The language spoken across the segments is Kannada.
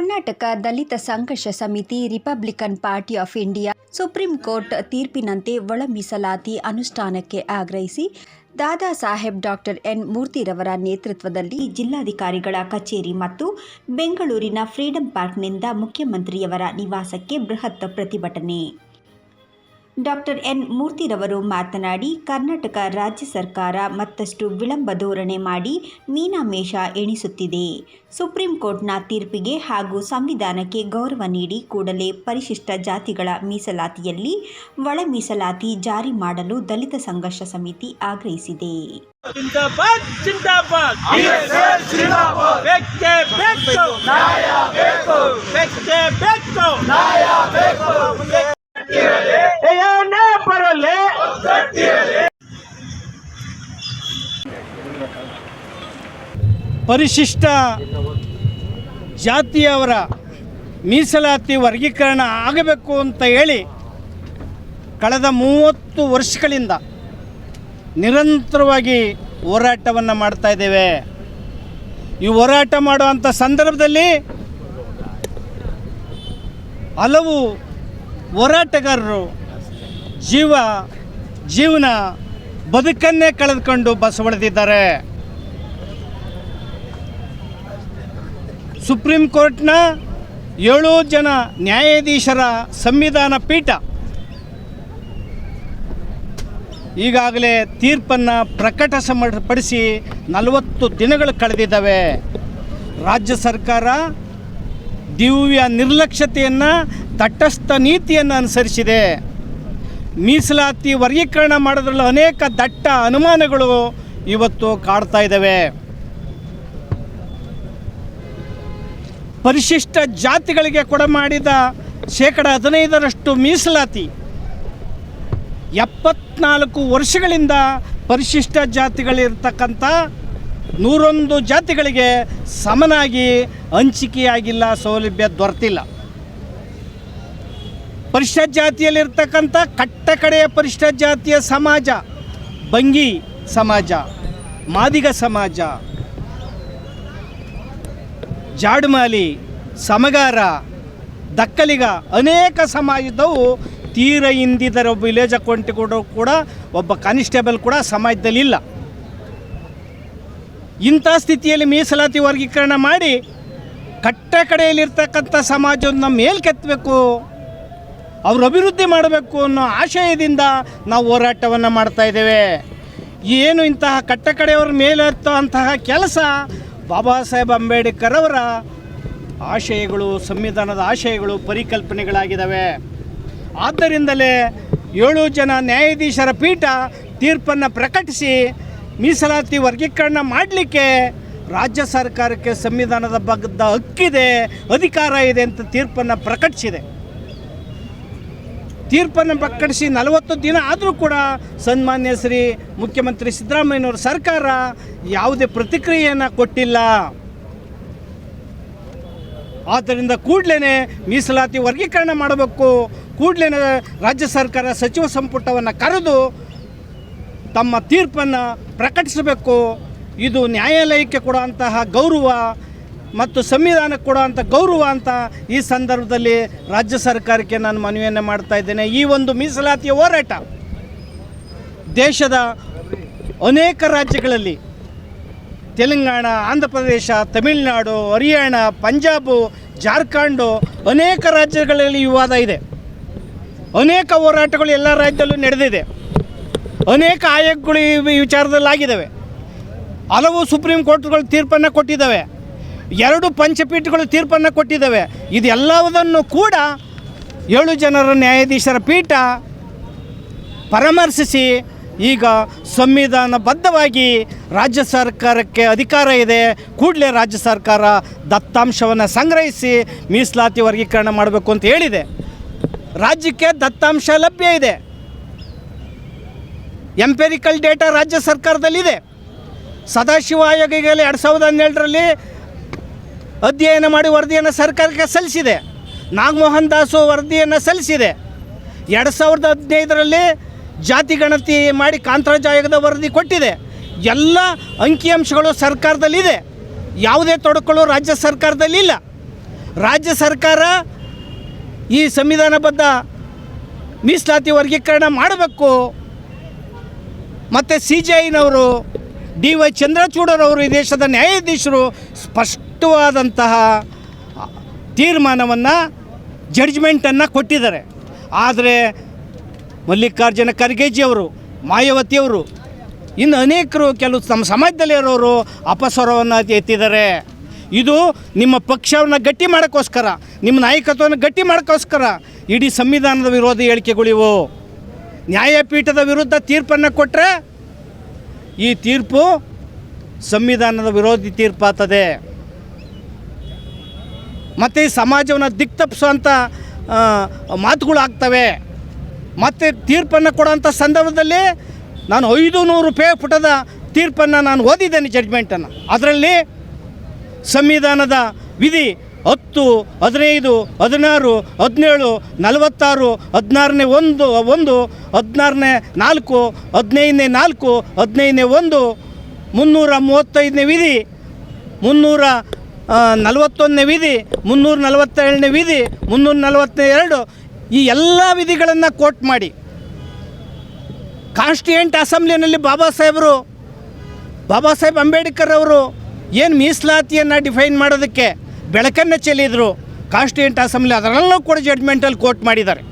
Karnataka Dalita Sangharsha Samiti Republican Party of India Supreme Court ತೀರ್ಪಿನಂತೆ ಒಳ ಮೀಸಲಾತಿ ಅನುಷ್ಠಾನಕ್ಕೆ ಆಗ್ರಹಿಸಿ ದಾದಾ ಸಾಹೇಬ್ ಡಾಕ್ಟರ್ ಎನ್ ಮೂರ್ತಿರವರ ನೇತೃತ್ವದಲ್ಲಿ ಜಿಲ್ಲಾಧಿಕಾರಿಗಳ ಕಚೇರಿ ಮತ್ತು ಬೆಂಗಳೂರಿನ ಫ್ರೀಡಂ ಪಾರ್ಕ್ನಿಂದ ಮುಖ್ಯಮಂತ್ರಿಯವರ ನಿವಾಸಕ್ಕೆ ಬೃಹತ್ ಪ್ರತಿಭಟನೆ. ಡಾಕ್ಟರ್ ಎನ್ ಮೂರ್ತಿರವರು ಮಾತನಾಡಿ, ಕರ್ನಾಟಕ ರಾಜ್ಯ ಸರ್ಕಾರ ಮತ್ತಷ್ಟು ವಿಳಂಬ ಧೋರಣೆ ಮಾಡಿ ಮೀನಾಮೇಷ ಎಣಿಸುತ್ತಿದೆ. ಸುಪ್ರೀಂ ಕೋರ್ಟ್ನ ತೀರ್ಪಿಗೆ ಹಾಗೂ ಸಂವಿಧಾನಕ್ಕೆ ಗೌರವ ನೀಡಿ ಕೂಡಲೇ ಪರಿಶಿಷ್ಟ ಜಾತಿಗಳ ಮೀಸಲಾತಿಯಲ್ಲಿ ಒಳ ಮೀಸಲಾತಿ ಜಾರಿ ಮಾಡಲು ದಲಿತ ಸಂಘರ್ಷ ಸಮಿತಿ ಆಗ್ರಹಿಸಿದೆ. ಪರಿಶಿಷ್ಟ ಜಾತಿಯವರ ಮೀಸಲಾತಿ ವರ್ಗೀಕರಣ ಆಗಬೇಕು ಅಂತ ಹೇಳಿ ಕಳೆದ ಮೂವತ್ತು ವರ್ಷಗಳಿಂದ ನಿರಂತರವಾಗಿ ಹೋರಾಟವನ್ನು ಮಾಡ್ತಾ ಇದ್ದೇವೆ. ಈ ಹೋರಾಟ ಮಾಡುವಂಥ ಸಂದರ್ಭದಲ್ಲಿ ಹಲವು ಹೋರಾಟಗಾರರು ಜೀವ ಜೀವನ ಬದುಕನ್ನೇ ಕಳೆದುಕೊಂಡು ಬಸವಳಿದಿದ್ದಾರೆ. ಸುಪ್ರೀಂ ಕೋರ್ಟ್ನ ಏಳು ಜನ ನ್ಯಾಯಾಧೀಶರ ಸಂವಿಧಾನ ಪೀಠ ಈಗಾಗಲೇ ತೀರ್ಪನ್ನು ಪ್ರಕಟ ಪ್ರಕಟಿಸಪಡಿಸಿ ನಲವತ್ತು ದಿನಗಳು ಕಳೆದಿದ್ದಾವೆ. ರಾಜ್ಯ ಸರ್ಕಾರ ದಿವ್ಯ ನಿರ್ಲಕ್ಷ್ಯತೆಯನ್ನು, ತಟಸ್ಥ ನೀತಿಯನ್ನು ಅನುಸರಿಸಿದೆ. ಮೀಸಲಾತಿ ವರ್ಗೀಕರಣ ಮಾಡೋದ್ರಲ್ಲಿ ಅನೇಕ ದಟ್ಟ ಅನುಮಾನಗಳು ಇವತ್ತು ಕಾಡ್ತಾ ಇದ್ದಾವೆ. ಪರಿಶಿಷ್ಟ ಜಾತಿಗಳಿಗೆ ಕೊಡಮಾಡಿದ ಶೇಕಡ ಹದಿನೈದರಷ್ಟು ಮೀಸಲಾತಿ. ಎಪ್ಪತ್ನಾಲ್ಕು ವರ್ಷಗಳಿಂದ ಪರಿಶಿಷ್ಟ ಜಾತಿಗಳಿರ್ತಕ್ಕಂಥ ನೂರೊಂದು ಜಾತಿಗಳಿಗೆ ಸಮನಾಗಿ ಹಂಚಿಕೆಯಾಗಿಲ್ಲ, ಸೌಲಭ್ಯ ದೊರೆತಿಲ್ಲ. ಪರಿಶಿಷ್ಟ ಜಾತಿಯಲ್ಲಿರ್ತಕ್ಕಂಥ ಕಟ್ಟ ಕಡೆಯ ಪರಿಶಿಷ್ಟ ಜಾತಿಯ ಸಮಾಜ, ಬಂಗಿ ಸಮಾಜ, ಮಾದಿಗ ಸಮಾಜ ಜಾಡುಮಾಲಿ, ಸಮಗಾರ, ದಕ್ಕಲಿಗ ಅನೇಕ ಸಮಾಜದವು ತೀರ ಹಿಂದಿದ್ದರ ಒಬ್ಬ ವಿಲೇಜ್ ಅಕೌಂಟ್ ಕೂಡ ಕೂಡ ಒಬ್ಬ ಕಾನಿಸ್ಟೇಬಲ್ ಕೂಡ ಸಮಾಜದಲ್ಲಿ ಇಲ್ಲ. ಇಂಥ ಸ್ಥಿತಿಯಲ್ಲಿ ಮೀಸಲಾತಿ ವರ್ಗೀಕರಣ ಮಾಡಿ ಕಟ್ಟ ಕಡೆಯಲ್ಲಿರ್ತಕ್ಕಂಥ ಸಮಾಜವನ್ನು ಮೇಲ್ಕೆತ್ತಬೇಕು ಅವರು ಅಭಿವೃದ್ಧಿ ಮಾಡಬೇಕು ಅನ್ನೋ ಆಶಯದಿಂದ ನಾವು ಹೋರಾಟವನ್ನು ಮಾಡ್ತಾ ಇದ್ದೇವೆ. ಏನು ಇಂತಹ ಕಟ್ಟ ಕಡೆಯವ್ರ ಮೇಲೆತ್ತುವಂತಹ ಕೆಲಸ ಬಾಬಾ ಸಾಹೇಬ್ ಅಂಬೇಡ್ಕರ್ ಅವರ ಆಶಯಗಳು, ಸಂವಿಧಾನದ ಆಶಯಗಳು, ಪರಿಕಲ್ಪನೆಗಳಾಗಿದ್ದಾವೆ. ಆದ್ದರಿಂದಲೇ ಏಳು ಜನ ನ್ಯಾಯಾಧೀಶರ ಪೀಠ ತೀರ್ಪನ್ನು ಪ್ರಕಟಿಸಿ ಮೀಸಲಾತಿ ವರ್ಗೀಕರಣ ಮಾಡಲಿಕ್ಕೆ ರಾಜ್ಯ ಸರ್ಕಾರಕ್ಕೆ ಸಂವಿಧಾನದ ಬಗ್ಗೆ ಹಕ್ಕಿದೆ, ಅಧಿಕಾರ ಇದೆ ಅಂತ ತೀರ್ಪನ್ನು ಪ್ರಕಟಿಸಿದೆ. ತೀರ್ಪನ್ನು ಪ್ರಕಟಿಸಿ ನಲವತ್ತು ದಿನ ಆದರೂ ಕೂಡ ಸನ್ಮಾನ್ಯ ಶ್ರೀ ಮುಖ್ಯಮಂತ್ರಿ ಸಿದ್ದರಾಮಯ್ಯನವ್ರ ಸರ್ಕಾರ ಯಾವುದೇ ಪ್ರತಿಕ್ರಿಯೆಯನ್ನು ಕೊಟ್ಟಿಲ್ಲ. ಆದ್ದರಿಂದ ಕೂಡಲೇ ಮೀಸಲಾತಿ ವರ್ಗೀಕರಣ ಮಾಡಬೇಕು. ಕೂಡಲೇ ರಾಜ್ಯ ಸರ್ಕಾರ ಸಚಿವ ಸಂಪುಟವನ್ನು ಕರೆದು ತಮ್ಮ ತೀರ್ಪನ್ನು ಪ್ರಕಟಿಸಬೇಕು. ಇದು ನ್ಯಾಯಾಲಯಕ್ಕೆ ಕೊಡುವಂತಹ ಗೌರವ ಮತ್ತು ಸಂವಿಧಾನಕ್ಕೆ ಕೊಡುವಂಥ ಗೌರವ ಅಂತ ಈ ಸಂದರ್ಭದಲ್ಲಿ ರಾಜ್ಯ ಸರ್ಕಾರಕ್ಕೆ ನಾನು ಮನವಿಯನ್ನು ಮಾಡ್ತಾ ಇದ್ದೇನೆ. ಈ ಒಂದು ಮೀಸಲಾತಿಯ ಹೋರಾಟ ದೇಶದ ಅನೇಕ ರಾಜ್ಯಗಳಲ್ಲಿ ತೆಲಂಗಾಣ ಆಂಧ್ರ ಪ್ರದೇಶ ತಮಿಳುನಾಡು, ಹರಿಯಾಣ, ಪಂಜಾಬು, ಜಾರ್ಖಂಡು ಅನೇಕ ರಾಜ್ಯಗಳಲ್ಲಿ ವಿವಾದ ಇದೆ. ಅನೇಕ ಹೋರಾಟಗಳು ಎಲ್ಲ ರಾಜ್ಯದಲ್ಲೂ ನಡೆದಿದೆ. ಅನೇಕ ಆಯೋಗಗಳು ಈ ವಿಚಾರದಲ್ಲಿ ಆಗಿದ್ದಾವೆ ಹಲವು ಸುಪ್ರೀಂ ಕೋರ್ಟ್ಗಳು ತೀರ್ಪನ್ನು ಕೊಟ್ಟಿದ್ದಾವೆ. ಎರಡು ಪಂಚಪೀಠಗಳು ತೀರ್ಪನ್ನು ಕೊಟ್ಟಿದ್ದಾವೆ. ಇದೆಲ್ಲವುದನ್ನು ಕೂಡ ಏಳು ಜನರ ನ್ಯಾಯಾಧೀಶರ ಪೀಠ ಪರಾಮರ್ಶಿಸಿ, ಈಗ ಸಂವಿಧಾನಬದ್ಧವಾಗಿ ರಾಜ್ಯ ಸರ್ಕಾರಕ್ಕೆ ಅಧಿಕಾರ ಇದೆ. ಕೂಡಲೇ ರಾಜ್ಯ ಸರ್ಕಾರ ದತ್ತಾಂಶವನ್ನು ಸಂಗ್ರಹಿಸಿ ಮೀಸಲಾತಿ ವರ್ಗೀಕರಣ ಮಾಡಬೇಕು ಅಂತ ಹೇಳಿದೆ. ರಾಜ್ಯಕ್ಕೆ ದತ್ತಾಂಶ ಲಭ್ಯ ಇದೆ. ಎಂಪೆರಿಕಲ್ ಡೇಟಾ ರಾಜ್ಯ ಸರ್ಕಾರದಲ್ಲಿದೆ. ಸದಾಶಿವ ಆಯೋಗ ಎರಡು ಸಾವಿರದ ಹನ್ನೆರಡರಲ್ಲಿ ಅಧ್ಯಯನ ಮಾಡಿ ವರದಿಯನ್ನು ಸರ್ಕಾರಕ್ಕೆ ಸಲ್ಲಿಸಿದೆ. ನಾಗಮೋಹನ್ ದಾಸು ವರದಿಯನ್ನು ಸಲ್ಲಿಸಿದೆ. ಎರಡು ಸಾವಿರದ ಹದಿನೈದರಲ್ಲಿ ಜಾತಿ ಗಣತಿ ಮಾಡಿ ಕಾಂತರಾಜ್ ಆಯೋಗದ ವರದಿ ಕೊಟ್ಟಿದೆ. ಎಲ್ಲ ಅಂಕಿಅಂಶಗಳು ಸರ್ಕಾರದಲ್ಲಿದೆ. ಯಾವುದೇ ತೊಡಕುಗಳು ರಾಜ್ಯ ಸರ್ಕಾರದಲ್ಲಿ ಇಲ್ಲ ರಾಜ್ಯ ಸರ್ಕಾರ ಈ ಸಂವಿಧಾನಬದ್ಧ ಮೀಸಲಾತಿ ವರ್ಗೀಕರಣ ಮಾಡಬೇಕು. ಮತ್ತು ಸಿ ಜೆ ಐನವರು, ಡಿ ವೈ ಚಂದ್ರಚೂಡರವರು ಈ ದೇಶದ ನ್ಯಾಯಾಧೀಶರು ಸ್ಪಷ್ಟವಾದಂತಹ ತೀರ್ಮಾನವನ್ನು ಜಡ್ಜ್ಮೆಂಟನ್ನು ಕೊಟ್ಟಿದ್ದಾರೆ. ಆದರೆ ಮಲ್ಲಿಕಾರ್ಜುನ ಖರ್ಗೆಜಿಯವರು ಮಾಯಾವತಿಯವರು ಇನ್ನು ಅನೇಕರು ಕೆಲವು ನಮ್ಮ ಸಮಾಜದಲ್ಲಿ ಇರೋರು ಅಪಸ್ವರವನ್ನು ಎತ್ತಿದ್ದಾರೆ. ಇದು ನಿಮ್ಮ ಪಕ್ಷವನ್ನು ಗಟ್ಟಿ ಮಾಡೋಕ್ಕೋಸ್ಕರ, ನಿಮ್ಮ ನಾಯಕತ್ವವನ್ನು ಗಟ್ಟಿ ಮಾಡೋಕ್ಕೋಸ್ಕರ ಇಡೀ ಸಂವಿಧಾನದ ವಿರೋಧಿ ಹೇಳಿಕೆಗಳಿವು. ನ್ಯಾಯಪೀಠದ ವಿರುದ್ಧ ತೀರ್ಪನ್ನು ಕೊಟ್ಟರೆ ಈ ತೀರ್ಪು ಸಂವಿಧಾನದ ವಿರೋಧಿ ತೀರ್ಪಾಗ್ತದೆ ಮತ್ತು ಈ ಸಮಾಜವನ್ನು ದಿಕ್ತಪ್ಪಿಸುವಂಥ ಮಾತುಗಳು ಆಗ್ತವೆ ಮತ್ತು ತೀರ್ಪನ್ನು ಕೊಡೋಂಥ ಸಂದರ್ಭದಲ್ಲಿ ನಾನು ಐದು ನೂರು ರೂಪಾಯಿ ಪುಟದ ತೀರ್ಪನ್ನು ನಾನು ಓದಿದ್ದೇನೆ ಜಡ್ಜ್ಮೆಂಟನ್ನು ಅದರಲ್ಲಿ ಸಂವಿಧಾನದ ವಿಧಿ ಹತ್ತು, ಹದಿನೈದು, ಹದಿನಾರು, ಹದಿನೇಳು, ನಲವತ್ತಾರು, ಹದಿನಾರನೇ ಒಂದು ಒಂದು, ಹದಿನಾರನೇ ನಾಲ್ಕು, ಹದಿನೈದನೇ ನಾಲ್ಕು, ಹದಿನೈದನೇ ಒಂದು, ಮುನ್ನೂರ ಮೂವತ್ತೈದನೇ ವಿಧಿ, ಮುನ್ನೂರ ನಲವತ್ತೊಂದನೇ ವಿಧಿ, ಮುನ್ನೂರ ನಲವತ್ತೇಳನೇ ವಿಧಿ, ಮುನ್ನೂರ ನಲವತ್ತನೇ ಎರಡು ಈ ಎಲ್ಲ ವಿಧಿಗಳನ್ನು ಕೋಟ್ ಮಾಡಿ. ಕಾನ್ಸ್ಟಿಟ್ಯೂಂಟ್ ಅಸೆಂಬ್ಲಿನಲ್ಲಿ ಬಾಬಾ ಸಾಹೇಬರು, ಬಾಬಾ ಸಾಹೇಬ್ ಅಂಬೇಡ್ಕರ್ ಅವರು ಏನು ಮೀಸಲಾತಿಯನ್ನು ಡಿಫೈನ್ ಮಾಡೋದಕ್ಕೆ ಬೆಳಕನ್ನು ಚೆಲ್ಲಿದ್ರು. ಕಾನ್ಸ್ಟಿಟ್ಯೂಂಟ್ ಅಸೆಂಬ್ಲಿ ಅದರಲ್ಲೂ ಕೂಡ ಜಡ್ಮೆಂಟಲ್ಲಿ ಕೋಟ್ ಮಾಡಿದ್ದಾರೆ.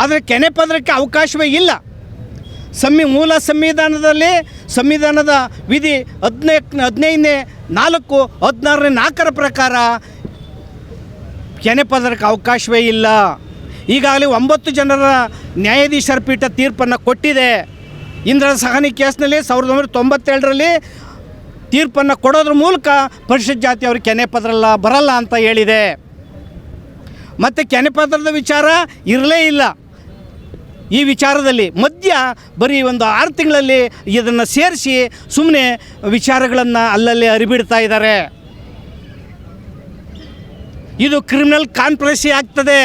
ಆದರೆ ಕೆನೆ ಪದರಕ್ಕೆ ಅವಕಾಶವೇ ಇಲ್ಲ. ಸಂವಿ ಮೂಲ ಸಂವಿಧಾನದಲ್ಲಿ ಸಂವಿಧಾನದ ವಿಧಿ ಹದಿನೈ ಹದಿನೈದನೇ ನಾಲ್ಕು, ಹದಿನಾರನೇ ನಾಲ್ಕರ ಪ್ರಕಾರ ಕೆನೆ ಪದರಕ್ಕೆ ಅವಕಾಶವೇ ಇಲ್ಲ. ಈಗಾಗಲೇ ಒಂಬತ್ತು ಜನರ ನ್ಯಾಯಾಧೀಶರ ಪೀಠ ತೀರ್ಪನ್ನು ಕೊಟ್ಟಿದೆ. ಇಂದ್ರ ಸಹನಿ ಕೇಸ್ನಲ್ಲಿ ಸಾವಿರದ ಒಂಬೈನೂರ ತೊಂಬತ್ತೇಳರಲ್ಲಿ ತೀರ್ಪನ್ನು ಕೊಡೋದ್ರ ಮೂಲಕ ಪರಿಷತ್ ಜಾತಿ ಅವ್ರಿಗೆ ಕೆನೆ ಪದರಲ್ಲ, ಬರಲ್ಲ ಅಂತ ಹೇಳಿದೆ. ಮತ್ತು ಕೆನೆ ಪದರದ ವಿಚಾರ ಇರಲೇ ಇಲ್ಲ. ಈ ವಿಚಾರದಲ್ಲಿ ಮಧ್ಯ ಬರೀ ಒಂದು ಆರು ತಿಂಗಳಲ್ಲಿ ಇದನ್ನು ಸೇರಿಸಿ ಸುಮ್ಮನೆ ವಿಚಾರಗಳನ್ನು ಅಲ್ಲಲ್ಲಿ ಅರಿಬಿಡ್ತಾ ಇದ್ದಾರೆ. ಇದು ಕ್ರಿಮಿನಲ್ ಕಾನ್ಫರೆನ್ಸಿ ಆಗ್ತದೆ.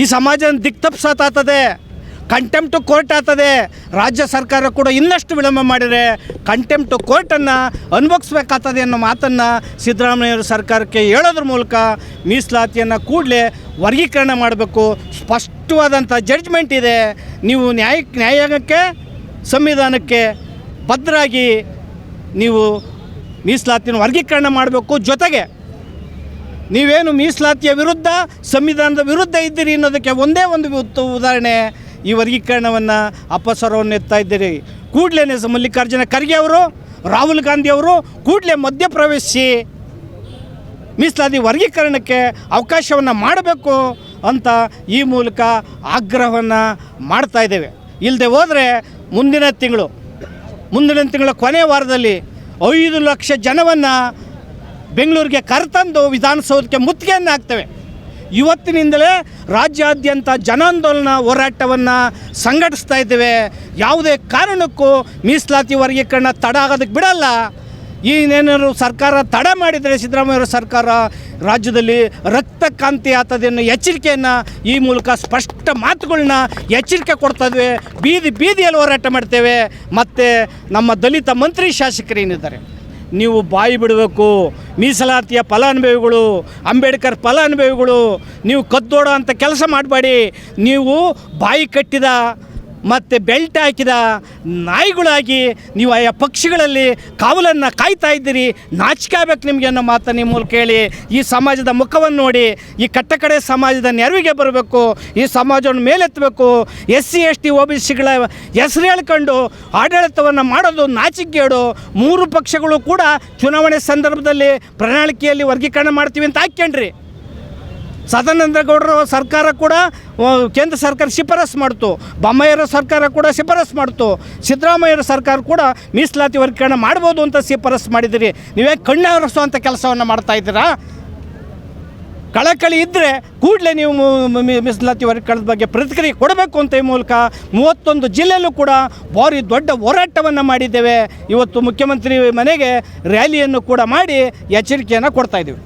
ಈ ಸಮಾಜ ದಿಕ್ತಪ್ಸಾತದೆ ಕಂಟೆಂಪ್ಟು ಕೋರ್ಟ್ ಆಗ್ತದೆ. ರಾಜ್ಯ ಸರ್ಕಾರ ಕೂಡ ಇನ್ನಷ್ಟು ವಿಳಂಬ ಮಾಡಿದರೆ ಕಂಟೆಂಪ್ಟು ಕೋರ್ಟನ್ನು ಅನುಭವಿಸ್ಬೇಕಾಗ್ತದೆ ಅನ್ನೋ ಮಾತನ್ನು ಸಿದ್ದರಾಮಯ್ಯವ್ರ ಸರ್ಕಾರಕ್ಕೆ ಹೇಳೋದ್ರ ಮೂಲಕ ಮೀಸಲಾತಿಯನ್ನು ಕೂಡಲೇ ವರ್ಗೀಕರಣ ಮಾಡಬೇಕು. ಸ್ಪಷ್ಟವಾದಂಥ ಜಡ್ಜ್ಮೆಂಟ್ ಇದೆ. ನೀವು ನ್ಯಾಯ ನ್ಯಾಯಾಂಗಕ್ಕೆ ಸಂವಿಧಾನಕ್ಕೆ ಭದ್ರಾಗಿ ನೀವು ಮೀಸಲಾತಿಯನ್ನು ವರ್ಗೀಕರಣ ಮಾಡಬೇಕು. ಜೊತೆಗೆ ನೀವೇನು ಮೀಸಲಾತಿಯ ವಿರುದ್ಧ, ಸಂವಿಧಾನದ ವಿರುದ್ಧ ಇದ್ದೀರಿ ಅನ್ನೋದಕ್ಕೆ ಒಂದೇ ಒಂದು ಉದಾಹರಣೆ ಈ ವರ್ಗೀಕರಣವನ್ನು ಅಪಸ್ವರವನ್ನು ಎತ್ತಾ ಇದ್ದೀರಿ. ಕೂಡಲೇ ಮಲ್ಲಿಕಾರ್ಜುನ ಖರ್ಗೆ ಅವರು, ರಾಹುಲ್ ಗಾಂಧಿ ಅವರು ಕೂಡಲೇ ಮಧ್ಯಪ್ರವೇಶಿಸಿ ಮೀಸಲಾತಿ ವರ್ಗೀಕರಣಕ್ಕೆ ಅವಕಾಶವನ್ನು ಮಾಡಬೇಕು ಅಂತ ಈ ಮೂಲಕ ಆಗ್ರಹವನ್ನು ಮಾಡ್ತಾ ಇದ್ದೇವೆ. ಇಲ್ಲದೆ ಹೋದರೆ ಮುಂದಿನ ತಿಂಗಳು, ಮುಂದಿನ ತಿಂಗಳ ಕೊನೆಯ ವಾರದಲ್ಲಿ ಐದು ಲಕ್ಷ ಜನವನ್ನು ಬೆಂಗಳೂರಿಗೆ ಕರೆತಂದು ವಿಧಾನಸೌಧಕ್ಕೆ ಮುತ್ತಿಗೆಯನ್ನು ಹಾಕ್ತೇವೆ ಇವತ್ತಿನಿಂದಲೇ ರಾಜ್ಯಾದ್ಯಂತ ಜನಾಂದೋಲನ ಹೋರಾಟವನ್ನು ಸಂಘಟಿಸ್ತಾ ಇದ್ದೇವೆ. ಯಾವುದೇ ಕಾರಣಕ್ಕೂ ಮೀಸಲಾತಿ ವರ್ಗೀಕರಣ ತಡ ಆಗೋದಕ್ಕೆ ಬಿಡಲ್ಲ. ಈನೇನಾದ್ರು ಸರ್ಕಾರ ತಡ ಮಾಡಿದರೆ ಸಿದ್ದರಾಮಯ್ಯವರ ಸರ್ಕಾರ ರಾಜ್ಯದಲ್ಲಿ ರಕ್ತಕ್ರಾಂತಿ ಆತದನ್ನು ಎಚ್ಚರಿಕೆಯನ್ನು ಈ ಮೂಲಕ ಸ್ಪಷ್ಟ ಮಾತುಗಳನ್ನ ಎಚ್ಚರಿಕೆ ಕೊಡ್ತಾ ಇದ್ವಿ ಬೀದಿ ಬೀದಿಯಲ್ಲಿ ಹೋರಾಟ ಮಾಡ್ತೇವೆ. ಮತ್ತು ನಮ್ಮ ದಲಿತ ಮಂತ್ರಿ ಶಾಸಕರೇನಿದ್ದಾರೆ ನೀವು ಬಾಯಿ ಬಿಡಬೇಕು. ಮೀಸಲಾತಿಯ ಫಲಾನುಭವಿಗಳು ಅಂಬೇಡ್ಕರ್ ಫಲಾನುಭವಿಗಳು ನೀವು ಕದ್ದೋಡೋ ಅಂಥ ಕೆಲಸ ಮಾಡಬೇಡಿ. ನೀವು ಬಾಯಿ ಕಟ್ಟಿದ ಮತ್ತು ಬೆಲ್ಟ್ ಹಾಕಿದ ನಾಯಿಗಳಾಗಿ ನೀವು ಆಯಾ ಪಕ್ಷಿಗಳಲ್ಲಿ ಕಾವಲನ್ನು ಕಾಯ್ತಾ ಇದ್ದೀರಿ. ನಾಚಿಕಾಗಬೇಕು ನಿಮಗೆ ಅನ್ನೋ ಮಾತನ್ನು ಮೂಲಕ ಹೇಳಿ ಈ ಸಮಾಜದ ಮುಖವನ್ನು ನೋಡಿ, ಈ ಕಟ್ಟಕಡೆ ಸಮಾಜದ ನೆರವಿಗೆ ಬರಬೇಕು, ಈ ಸಮಾಜವನ್ನು ಮೇಲೆತ್ತಬೇಕು. S C S T O B ಸಿಗಳ ಹೆಸರು ಹೇಳ್ಕೊಂಡು ಆಡಳಿತವನ್ನು ಮಾಡೋದು ನಾಚಿಕೆಗೇಡು ಮೂರು ಪಕ್ಷಗಳು ಕೂಡ ಚುನಾವಣೆ ಸಂದರ್ಭದಲ್ಲಿ ಪ್ರಣಾಳಿಕೆಯಲ್ಲಿ ವರ್ಗೀಕರಣ ಮಾಡ್ತೀವಿ ಅಂತ ಹಾಕ್ಯಂಡ್ರಿ. ಸದಾನಂದ ಗೌಡರ ಸರ್ಕಾರ ಕೂಡ ಕೇಂದ್ರ ಸರ್ಕಾರ ಶಿಫಾರಸು ಮಾಡ್ತು. ಬೊಮ್ಮಾಯಿಯರ ಸರ್ಕಾರ ಕೂಡ ಶಿಫಾರಸು ಮಾಡ್ತು. ಸಿದ್ದರಾಮಯ್ಯರ ಸರ್ಕಾರ ಕೂಡ ಮೀಸಲಾತಿ ವರ್ಗೀಕರಣ ಮಾಡ್ಬೋದು ಅಂತ ಶಿಫಾರಸು ಮಾಡಿದಿರಿ. ನೀವೇ ಕಣ್ಣಾರಿಸುವಂಥ ಕೆಲಸವನ್ನು ಮಾಡ್ತಾ ಇದ್ದೀರಾ? ಕಳಕಳಿ ಇದ್ದರೆ ಕೂಡಲೇ ನೀವು ಮೀಸಲಾತಿ ವರ್ಗೀಕರಣದ ಬಗ್ಗೆ ಪ್ರತಿಕ್ರಿಯೆ ಕೊಡಬೇಕು ಅಂತ ಈ ಮೂಲಕ ಮೂವತ್ತೊಂದು ಜಿಲ್ಲೆಯಲ್ಲೂ ಕೂಡ ಭಾರಿ ದೊಡ್ಡ ಹೋರಾಟವನ್ನು ಮಾಡಿದ್ದೇವೆ. ಇವತ್ತು ಮುಖ್ಯಮಂತ್ರಿ ಮನೆಗೆ ರ್ಯಾಲಿಯನ್ನು ಕೂಡ ಮಾಡಿ ಎಚ್ಚರಿಕೆಯನ್ನು ಕೊಡ್ತಾ ಇದ್ದೀವಿ.